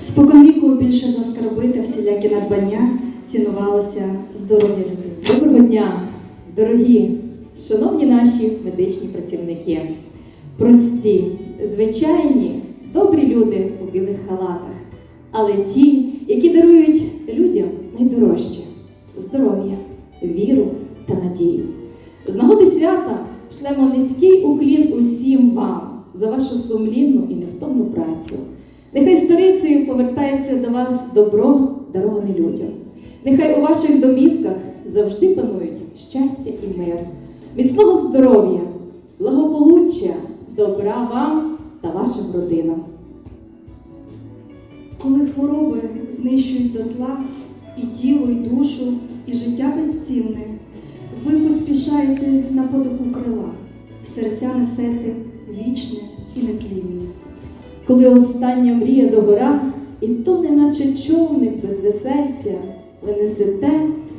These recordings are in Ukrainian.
Споконвіку більше за всілякі надбання цінувалося здоров'я людей. Доброго дня, дорогі, шановні наші медичні працівники. Прості, звичайні, добрі люди у білих халатах, але ті, які дарують людям найдорожче здоров'я, віру та надію. З нагоди свята шлемо низький уклін усім вам за вашу сумлінну і невтомну працю. Нехай сторицею повертається до вас добро, дароване людям. Нехай у ваших домівках завжди панують щастя і мир, міцного здоров'я, благополуччя, добра вам та вашим родинам. Коли хвороби знищують дотла і тіло, і душу, і життя безцінне, ви поспішаєте на подиху крила, в серця несете вічне і нетлінне. Коли остання мрія догора, і то неначе човник без весельця, ви несете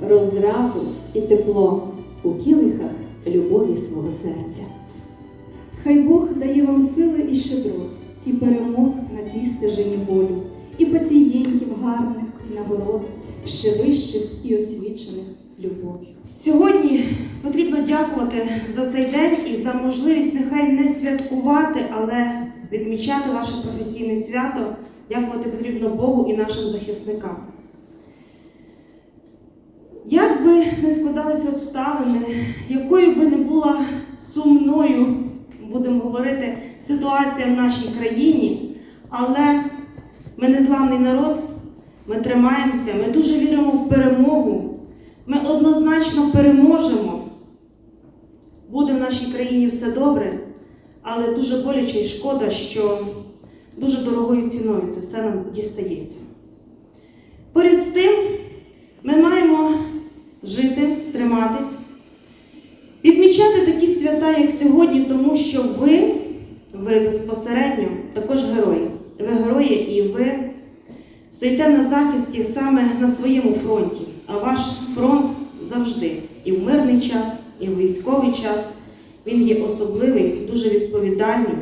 розраду і тепло у кілихах любові свого серця. Хай Бог дає вам сили і щедрот, і перемог на цій стежині болю, і пацієнтів гарних нагород, ще вищих і освічених любов'ю. Сьогодні потрібно дякувати за цей день і за можливість нехай не святкувати, але відмічати ваше професійне свято. Дякувати потрібно Богу і нашим захисникам. Як би не складалися обставини, якою би не була сумною, будемо говорити, ситуація в нашій країні, але ми незламний народ, ми тримаємося, ми дуже віримо в перемогу. Ми однозначно переможемо. Буде в нашій країні все добре, але дуже боляче і шкода, що дуже дорогою ціною це все нам дістається. Поряд з тим, ми маємо жити, триматись, відмічати такі свята, як сьогодні, тому що ви, ви безпосередньо також герої. Ви герої і ви стоїте на захисті саме на своєму фронті. А ваш фронт завжди і в мирний час, і в військовий час. Він є особливий, дуже відповідальний.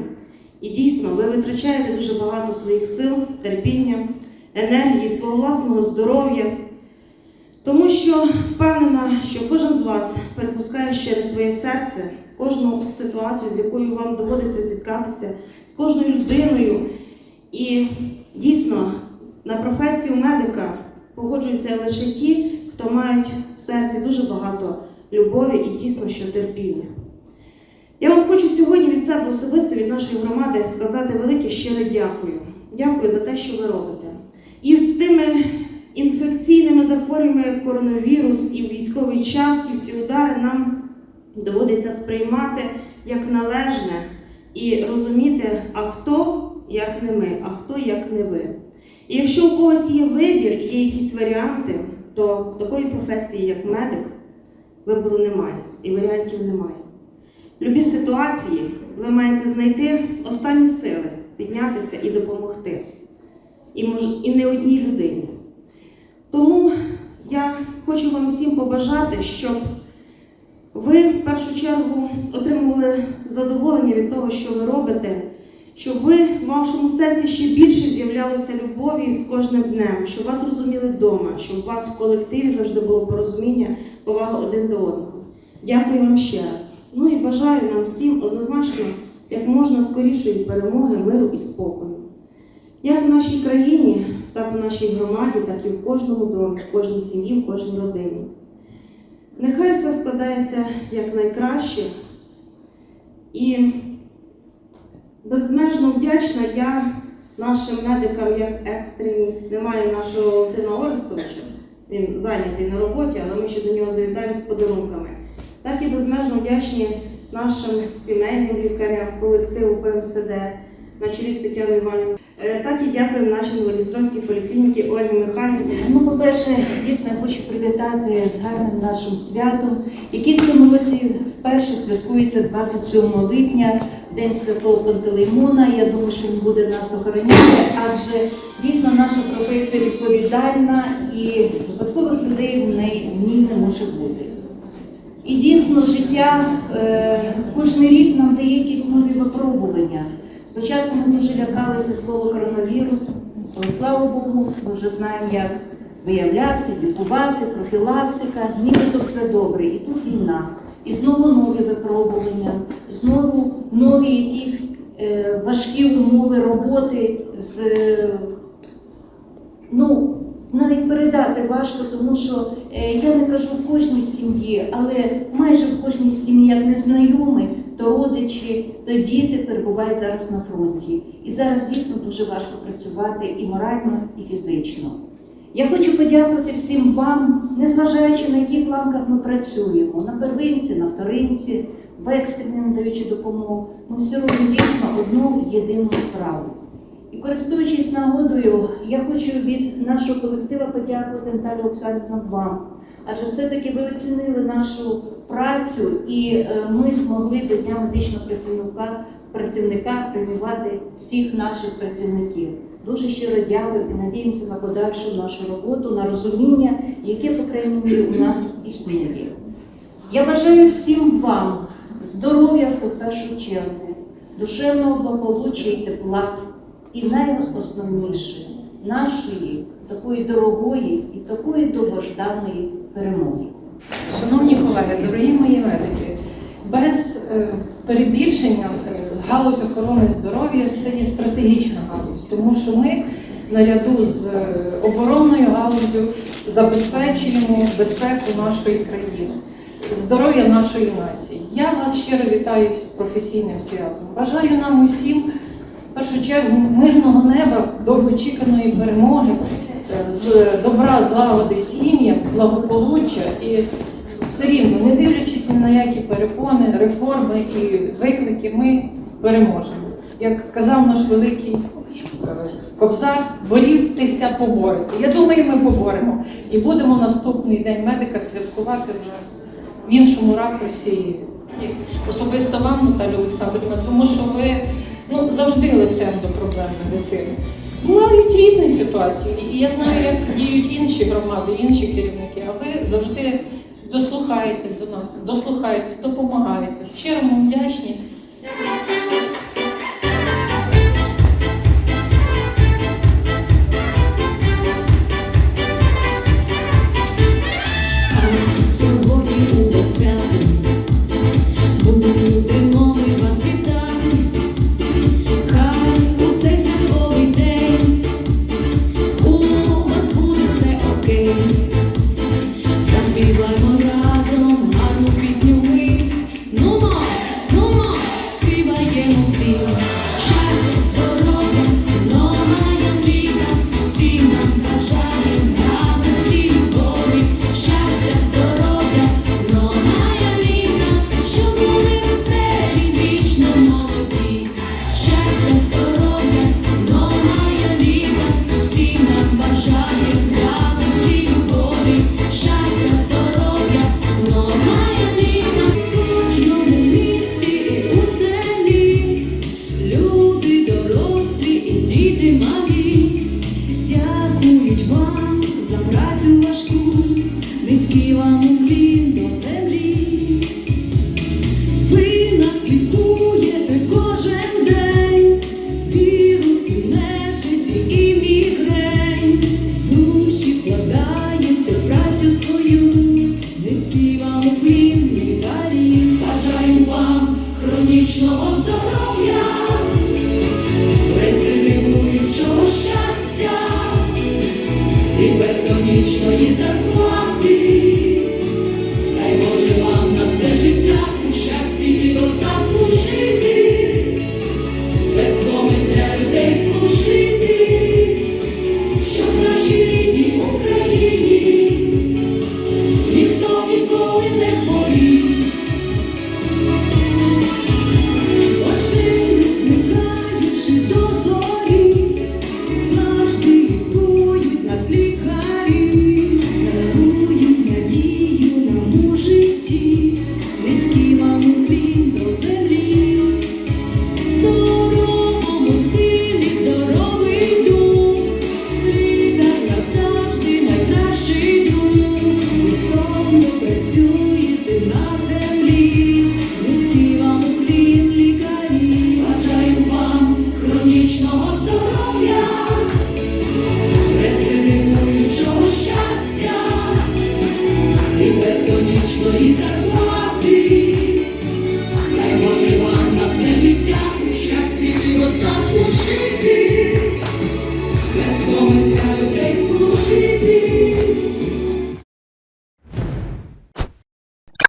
І дійсно, ви витрачаєте дуже багато своїх сил, терпіння, енергії, свого власного здоров'я. Тому що впевнена, що кожен з вас перепускає через своє серце кожну ситуацію, з якою вам доводиться зіткатися, з кожною людиною. І дійсно на професію медика погоджуються лише ті, хто мають в серці дуже багато любові і дійсно що терпіння. Я вам хочу сьогодні від себе особисто, від нашої громади, сказати велике щире дякую. Дякую за те, що ви робите. І з тими інфекційними захворюваннями, як коронавірус і в військовий час, ті всі удари нам доводиться сприймати як належне і розуміти, а хто як не ми, а хто як не ви. І якщо у когось є вибір є якісь варіанти, то такої професії, як медик, вибору немає і варіантів немає. В любій ситуації ви маєте знайти останні сили, піднятися і допомогти. І, мож, і не одній людині. Тому я хочу вам всім побажати, щоб ви в першу чергу отримували задоволення від того, що ви робите, щоб ви в вашому серці ще більше з'являлося любові з кожним днем, щоб вас розуміли вдома, щоб у вас в колективі завжди було порозуміння, повага один до одного. Дякую вам ще раз. Ну і бажаю нам всім однозначно як можна скорішої перемоги, миру і спокою. Як в нашій країні, так і в нашій громаді, так і в кожному домі, в кожній сім'ї, в кожній родині. Нехай все складається якнайкраще. І безмежно вдячна я нашим медикам як екстрені. Немає нашого Валентина Орестовича, він зайнятий на роботі, але ми ще до нього завітаємо з подарунками. Так і безмежно вдячні нашим сімейним лікарям, колективу ПМСД на чолі з Тетяною Іванівною. Е, Так і дякуємо нашій Новодністровській поліклініці Ольгі Михайлівні. Ну, по-перше, дійсно хочу привітати з гарним нашим святом, який в цьому році вперше святкується 27 липня, День Святого Пантелеймона. Я думаю, що він буде нас охороняти, адже дійсно наша професія відповідальна і випадкових людей в ній не може бути. І дійсно життя е, кожен рік нам дає якісь нові випробування. Спочатку ми дуже лякалися слова коронавірус, Але слава Богу, ми вже знаємо, як виявляти, лікувати, профілактика, нібито все добре. І тут війна, і знову нові випробування, знову нові якісь е, важкі умови роботи з навіть передати важко, тому що е, я не кажу в кожній сім'ї, але майже в кожній сім'ї, як не знайомі, то родичі, то діти перебувають зараз на фронті. І зараз дійсно дуже важко працювати і морально, і фізично. Я хочу подякувати всім вам, незважаючи на яких ланках ми працюємо, на первинці, на вторинці, в екстрені надаючи допомогу. Ми всі робимо дійсно одну єдину справу. Користуючись нагодою, я хочу від нашого колектива подякувати Наталі Оксанівна вам. Адже все-таки ви оцінили нашу працю, і е, ми змогли до Дня медичного працівника, працівника преміювати всіх наших працівників. Дуже щиро дякую і надіємося на подальшу нашу роботу, на розуміння, яке, по крайній мірі, у нас існує. Я бажаю всім вам здоров'я це в першу чергу, душевного благополуччя і тепла, і найосновніше нашої такої дорогої і такої довгожданої перемоги. Шановні колеги, дорогі мої медики, без е, перебільшення е, галузь охорони здоров'я це є стратегічна галузь, тому що ми наряду з е, оборонною галузю забезпечуємо безпеку нашої країни, здоров'я нашої нації. Я вас щиро вітаю з професійним святом. Бажаю нам усім в першу чергу мирного неба, довгоочікуваної перемоги, е, з добра, злагоди сім'ям, благополуччя і все рівно, не дивлячись ні на які перепони, реформи і виклики, ми переможемо. Як казав наш великий е, кобзар, борітеся поборете. Я думаю, ми поборемо і будемо наступний день медика святкувати вже в іншому ракурсі. Особисто вам, Наталя Олександрівна, тому що ви ну, завжди лицем до проблем медицини. Бувають різні ситуації, і я знаю, як діють інші громади, інші керівники, а ви завжди дослухаєте до нас, дослухаєтесь, допомагаєте. Щиро вам вдячні. Мігрень, душі вкладаєте в працю свою, низький вам уклін, лікарі, бажаю вам хронічного здоров'я. Рецидивуючого щастя. І зарплати.